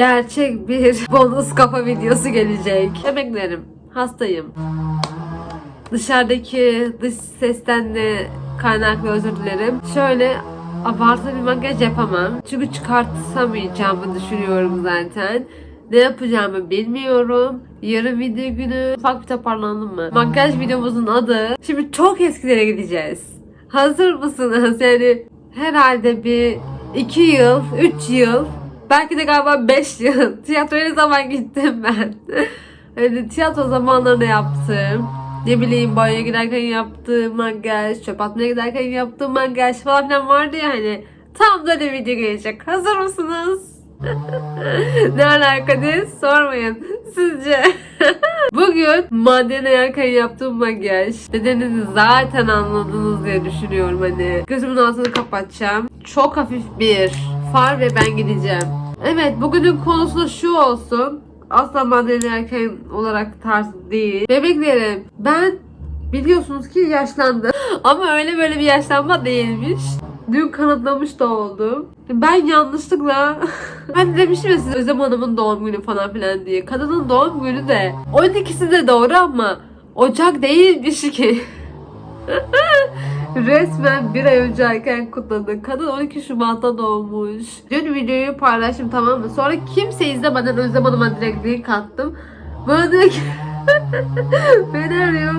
gerçek bir bonus kafa videosu gelecek. Emeklerim. Hastayım. Dışarıdaki dış sesten de kaynaklı özür dilerim. Şöyle abartılı bir makyaj yapamam. Çünkü çıkartamayacağımı düşünüyorum zaten. Ne yapacağımı bilmiyorum. Yarın video günü ufak bir toparlandım mı? Makyaj videomuzun adı. Şimdi çok eskilere gideceğiz. Hazır mısınız? Yani herhalde bir 2 yıl, 3 yıl, belki de galiba 5 yıl. Tiyatroya ne zaman gittim ben? Hani tiyatro zamanlarında yaptım. Ne bileyim banyoya giderken yaptığım makyaj, çöp atmaya giderken yaptığım makyaj falan filan vardı ya hani. Tam da öyle video gelecek. Hazır mısınız? ne alaka diye sormayın. Sizce? Bugün madene yerken yaptığım makyaj. Nedenini zaten anladınız diye düşünüyorum hani. Gözümün altını kapatacağım. Çok hafif bir far ve ben gideceğim. Evet bugünün konusu da şu olsun. Asla madene yerken olarak tarz değil. Bebeklerim ben biliyorsunuz ki yaşlandım. Ama öyle böyle bir yaşlanma değilmiş. Dün kanıtlamış da oldum. Ben yanlışlıkla ben demiştim ya size Özlem Hanım'ın doğum günü falan filan diye. Kadının doğum günü de 12'si de doğru ama Ocak değilmiş ki. Resmen bir ay önce erken kutladı. Kadın 12 Şubat'ta doğmuş. Dün videoyu paylaştım tamam mı? Sonra kimse izlemeden Özlem Hanım'a direkt link attım. Bana diyor ki beni arıyor.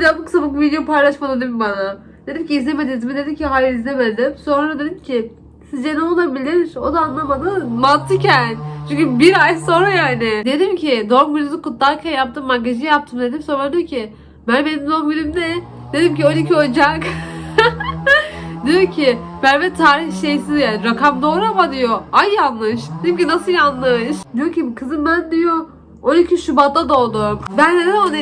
De abuk sabuk video paylaşmadın değil mi bana? Dedim ki izlemediniz mi? Dedi ki hayır izlemedim. Sonra dedim ki sizce ne olabilir? O da anlamadı. Mantıken. Çünkü bir ay sonra yani. Dedim ki doğum gününüzü kutlarken yaptım makyajı yaptım dedim. Sonra diyor ki Merve benim doğum günüm ne? Dedim ki 12 Ocak. diyor ki Merve tarih şeysi yani rakam doğru ama diyor. Ay yanlış. Dedim ki nasıl yanlış? Diyor ki kızım ben diyor 12 Şubat'ta doğdum. Ben neden onu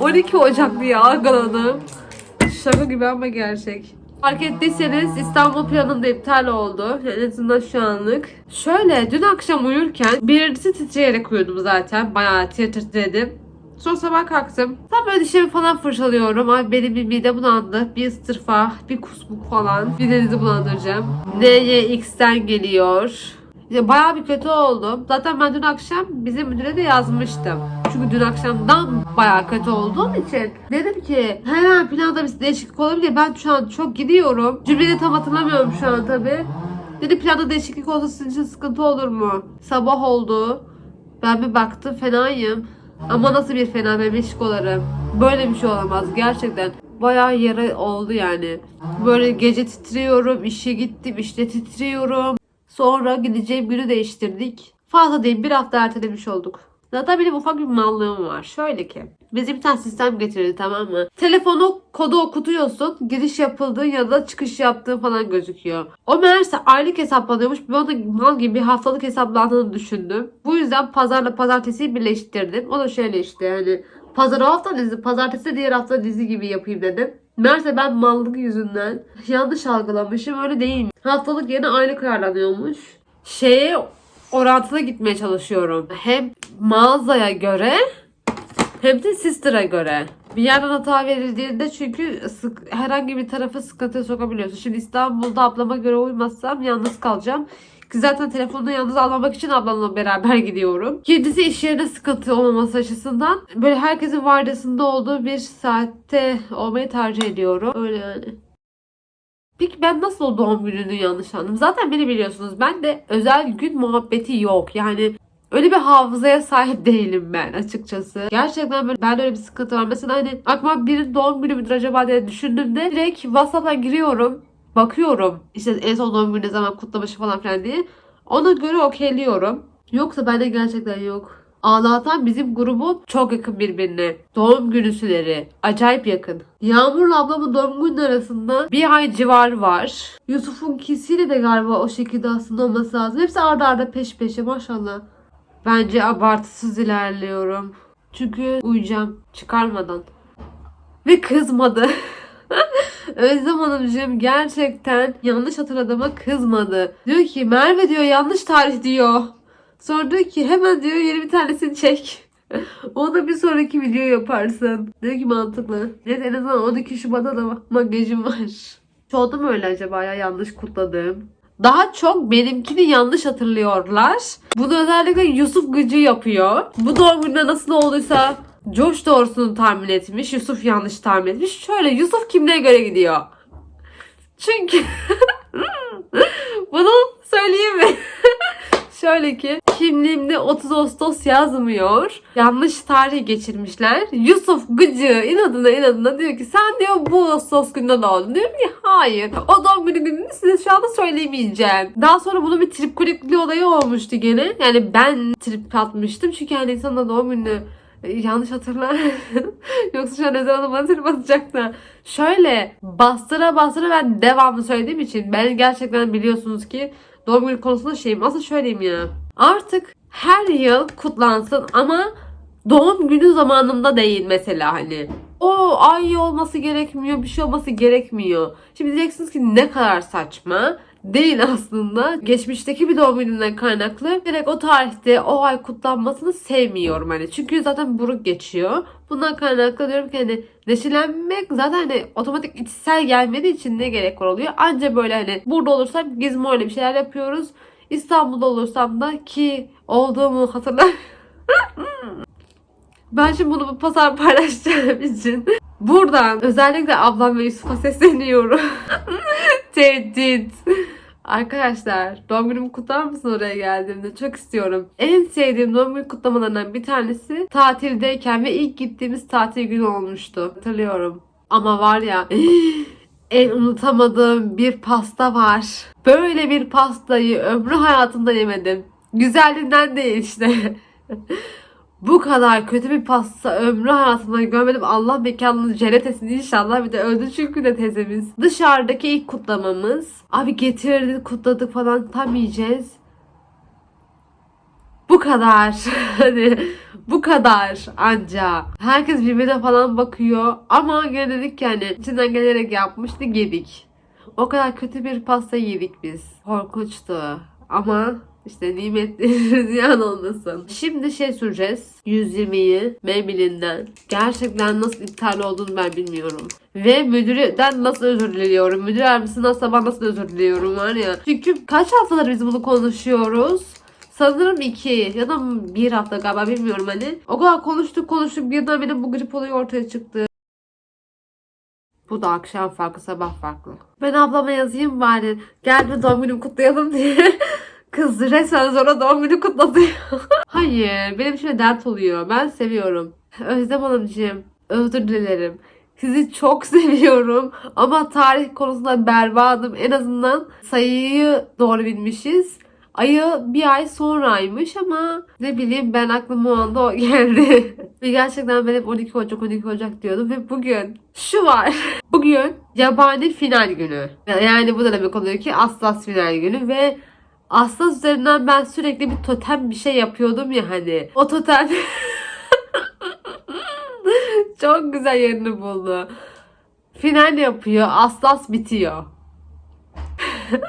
12 Ocak diye algıladım. Şaka gibi ama gerçek. Fark ettiyseniz İstanbul planında iptal oldu. Yani en azından şu anlık. Şöyle dün akşam uyurken birincisi titreyerek uyudum zaten. Bayağı tir titredim. Sonra sabah kalktım. Tam böyle dişlerimi falan fırçalıyorum. Abi benim bir mide bulandı. Bir ıstırfa, bir kusmuk falan. Midenizi bulandıracağım. NYX'ten geliyor. Ya bayağı bir kötü oldum. Zaten ben dün akşam bizim müdüre de yazmıştım. Çünkü dün akşamdan bayağı kötü olduğum için dedim ki her an planda bir değişiklik olabilir. Ben şu an çok gidiyorum. Cümleyi tam hatırlamıyorum şu an tabi. Dedi planda değişiklik olsa sizin için sıkıntı olur mu? Sabah oldu. Ben bir baktım fenayım. Ama nasıl bir fena bebişkolarım. Böyle bir şey olamaz gerçekten. Bayağı yara oldu yani. Böyle gece titriyorum, işe gittim, işte titriyorum. Sonra gideceğim günü değiştirdik. Fazla değil bir hafta ertelemiş olduk. Zaten benim ufak bir mallığım var. Şöyle ki. Bize bir tane sistem getirildi tamam mı? Telefonu kodu okutuyorsun. Giriş yapıldığı ya da çıkış yaptığı falan gözüküyor. O meğerse aylık hesaplanıyormuş. Ben onu mal gibi bir haftalık hesaplandığını düşündüm. Bu yüzden pazarla pazartesiyi birleştirdim. O da şöyle işte yani pazar hafta dizi, pazartesi diğer hafta dizi gibi yapayım dedim. Meğerse ben mallık yüzünden yanlış algılamışım. Öyle değil. Haftalık yerine aylık ayarlanıyormuş. Şeye orantılı gitmeye çalışıyorum. Hem mağazaya göre hem de sister'a göre. Bir yerden hata verildiğinde çünkü sık, herhangi bir tarafı sıkıntıya sokabiliyorsun. Şimdi İstanbul'da ablama göre uymazsam yalnız kalacağım. Ki zaten telefonunu yalnız almamak için ablamla beraber gidiyorum. Kendisi iş yerine sıkıntı olmaması açısından böyle herkesin vardiyasında olduğu bir saatte olmayı tercih ediyorum. Öyle yani. Peki ben nasıl o doğum gününü yanlış anladım? Zaten beni biliyorsunuz. Ben de özel gün muhabbeti yok. Yani öyle bir hafızaya sahip değilim ben açıkçası. Gerçekten böyle ben öyle bir sıkıntı var. Mesela hani aklıma birinin doğum günü müdür acaba diye düşündüğümde direkt WhatsApp'a giriyorum. Bakıyorum. İşte en son doğum günü ne zaman kutlamış falan filan diye. Ona göre okeyliyorum. Yoksa bende gerçekten yok. Allah'tan bizim grubun çok yakın birbirine. Doğum günüsüleri. Acayip yakın. Yağmur'la ablamın doğum günü arasında bir ay civar var. Yusuf'un kisiyle de galiba o şekilde aslında olması lazım. Hepsi arda arda peş peşe maşallah. Bence abartısız ilerliyorum. Çünkü uyuyacağım çıkarmadan. Ve kızmadı. Özlem Hanımcığım gerçekten yanlış hatırladığıma kızmadı. Diyor ki Merve diyor yanlış tarih diyor. Sonra diyor ki hemen diyor yeni bir tanesini çek. Da bir sonraki video yaparsın. Diyor ki mantıklı. Neyse en azından 12 Şubat'ta da makyajım var. Oldu mu öyle acaba ya yanlış kutladığım? Daha çok benimkini yanlış hatırlıyorlar. Bunu özellikle Yusuf Gıcı yapıyor. Bu doğum gününe nasıl olduysa Josh doğrusunu tahmin etmiş. Yusuf yanlış tahmin etmiş. Şöyle Yusuf kimliğe göre gidiyor. Çünkü bunu söyleyeyim mi? Şöyle ki kimliğimde 30 Ağustos yazmıyor. Yanlış tarih geçirmişler. Yusuf gıcı inadına inadına diyor ki sen diyor bu Ağustos gününde doğdun. Diyorum ki hayır. O doğum günü gününü size şu anda söyleyemeyeceğim. Daha sonra bunun bir trip olayı olmuştu gene. Yani ben trip atmıştım. Çünkü hani insanın doğum gününü yanlış hatırlar. Yoksa şu an ne zaman bana trip atacak da. Şöyle bastıra bastıra ben devamlı söylediğim için ben gerçekten biliyorsunuz ki doğum günü konusunda şeyim. Aslında şöyleyim ya. Artık her yıl kutlansın ama doğum günü zamanında değil mesela hani. O ay olması gerekmiyor, bir şey olması gerekmiyor. Şimdi diyeceksiniz ki ne kadar saçma. Değil aslında. Geçmişteki bir doğum gününden kaynaklı. Direkt o tarihte o ay kutlanmasını sevmiyorum hani. Çünkü zaten buruk geçiyor. Bundan kaynaklı diyorum ki hani neşelenmek zaten hani otomatik içsel gelmediği için ne gerek var oluyor. Anca böyle hani burada olursam gizmo öyle bir şeyler yapıyoruz. İstanbul'da olursam da ki olduğumu hatırlar. Ben şimdi bunu bu pazar paylaşacağım için buradan özellikle ablam ve Yusuf'a sesleniyorum. Tehdit. Arkadaşlar doğum günümü kutlar mısın oraya geldiğimde? Çok istiyorum. En sevdiğim doğum günü kutlamalarından bir tanesi tatildeyken ve ilk gittiğimiz tatil günü olmuştu. Hatırlıyorum. Ama var ya en unutamadığım bir pasta var. Böyle bir pastayı ömrü hayatımda yemedim. Güzelliğinden değil işte. Bu kadar kötü bir pasta ömrü hayatımda görmedim. Allah mekanını cennet etsin inşallah. Bir de öldü çünkü de teyzemiz. Dışarıdaki ilk kutlamamız. Abi getirdi kutladık falan tam yiyeceğiz. Bu kadar. Hani bu kadar anca. Herkes birbirine falan bakıyor. Ama gene dedik ki hani içinden gelerek yapmıştık yedik. O kadar kötü bir pasta yedik biz. Korkunçtu. Ama işte nimetleri ziyan olmasın. Şimdi şey süreceğiz. 120'yi Maybelline'den. Gerçekten nasıl iptal olduğunu ben bilmiyorum. Ve müdürden nasıl özür diliyorum. Müdür yardımcısı nasıl ben nasıl özür diliyorum var ya. Çünkü kaç haftadır biz bunu konuşuyoruz. Sanırım iki ya da bir hafta galiba bilmiyorum hani. O kadar konuştuk konuştuk birden benim bu grip olayı ortaya çıktı. Bu da akşam farklı sabah farklı. Ben ablama yazayım bari. Gel bir doğum günümü kutlayalım diye. Kız resmen sonra doğum günü kutladı. Hayır benim için dert oluyor. Ben seviyorum. Özlem Hanımcığım özür dilerim. Sizi çok seviyorum ama tarih konusunda berbadım. En azından sayıyı doğru bilmişiz. Ayı bir ay sonraymış ama ne bileyim ben aklıma o anda o geldi. ve gerçekten ben hep 12 Ocak 12 Ocak diyordum ve bugün şu var. bugün yabani final günü. Yani bu da demek oluyor ki Aslas final günü ve Aslas üzerinden ben sürekli bir totem bir şey yapıyordum ya hani. O totem çok güzel yerini buldu. Final yapıyor. Aslas bitiyor.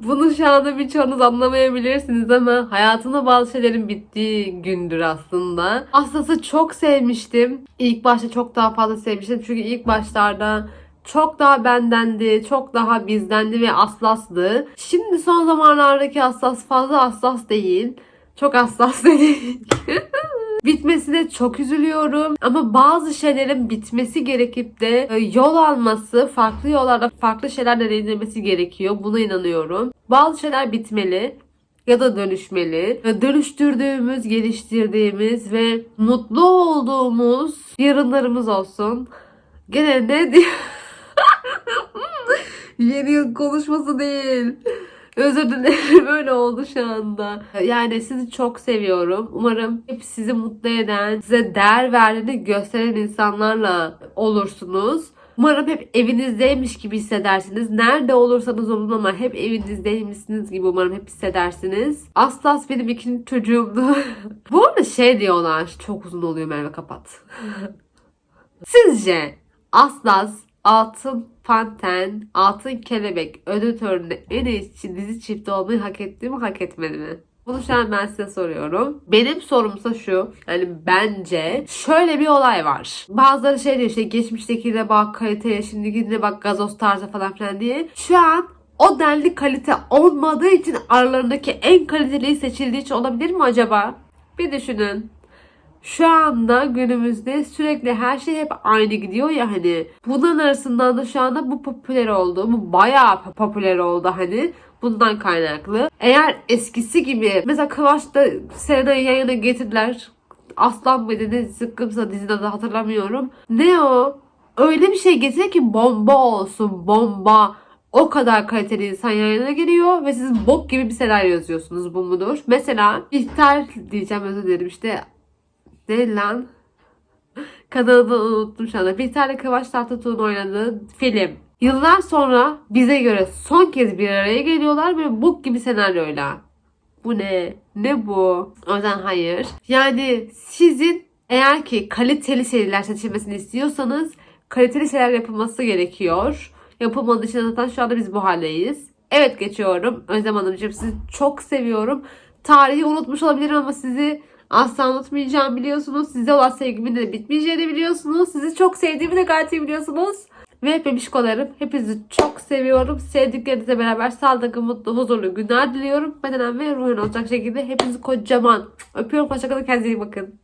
Bunu şu anda birçoğunuz anlamayabilirsiniz ama hayatımda bazı şeylerin bittiği gündür aslında. Aslas'ı çok sevmiştim. İlk başta çok daha fazla sevmiştim. Çünkü ilk başlarda çok daha bendendi, çok daha bizdendi ve aslasdı. Şimdi son zamanlardaki aslas fazla aslas değil. Çok hassas dedik. Bitmesine çok üzülüyorum. Ama bazı şeylerin bitmesi gerekip de e, yol alması, farklı yollarda farklı şeyler deneyimlemesi gerekiyor. Buna inanıyorum. Bazı şeyler bitmeli ya da dönüşmeli. E, Dönüştürdüğümüz, geliştirdiğimiz ve mutlu olduğumuz yarınlarımız olsun. Gene ne diye Yeni yıl konuşması değil. Özür dilerim öyle oldu şu anda. Yani sizi çok seviyorum. Umarım hep sizi mutlu eden, size değer verdiğini gösteren insanlarla olursunuz. Umarım hep evinizdeymiş gibi hissedersiniz. Nerede olursanız olun ama hep evinizdeymişsiniz gibi umarım hep hissedersiniz. Aslas benim ikinci çocuğumdu. Bu arada şey diyorlar. Çok uzun oluyor Merve kapat. Sizce Aslas Altın Panten, Altın Kelebek ödül töreninde en iyi dizi çifti olmayı hak etti mi hak etmedi mi? Bunu şu an ben size soruyorum. Benim sorumsa şu. Yani bence şöyle bir olay var. Bazıları şey diyor işte geçmiştekine bak kaliteye şimdikine bak gazoz tarzı falan filan diye. Şu an o denli kalite olmadığı için aralarındaki en kaliteli seçildiği için olabilir mi acaba? Bir düşünün. Şu anda günümüzde sürekli her şey hep aynı gidiyor ya hani. Bunların arasından da şu anda bu popüler oldu. Bu bayağı popüler oldu hani. Bundan kaynaklı. Eğer eskisi gibi mesela Kıvanç'ta Serenay'ı yan yana getirdiler. Aslan mıydı ne sıkkımsa dizinin adı hatırlamıyorum. Ne o? Öyle bir şey getiriyor ki bomba olsun bomba. O kadar kaliteli insan yan yana geliyor ve siz bok gibi bir senaryo yazıyorsunuz. Bu mudur? Mesela ihtar diyeceğim özür dilerim işte ne lan? Kadını unuttum şu anda. Bir tane Kıvanç Tatlıtuğ'un oynadığı film. Yıllar sonra bize göre son kez bir araya geliyorlar böyle bok gibi senaryoyla. Bu ne? Ne bu? O yüzden hayır. Yani sizin eğer ki kaliteli seriler seçilmesini istiyorsanız kaliteli şeyler yapılması gerekiyor. Yapılmadığı için zaten şu anda biz bu haldeyiz. Evet geçiyorum. Özlem Hanımcığım sizi çok seviyorum. Tarihi unutmuş olabilirim ama sizi asla unutmayacağım biliyorsunuz. Size olan sevgimin de bitmeyeceğini biliyorsunuz. Sizi çok sevdiğimi de gayet iyi biliyorsunuz. Ve bebişkolarım hepinizi çok seviyorum. Sevdiklerinizle beraber sağlıklı, mutlu, huzurlu günler diliyorum. Bedenen ve ruhun olacak şekilde hepinizi kocaman öpüyorum. Hoşçakalın. Kendinize iyi bakın.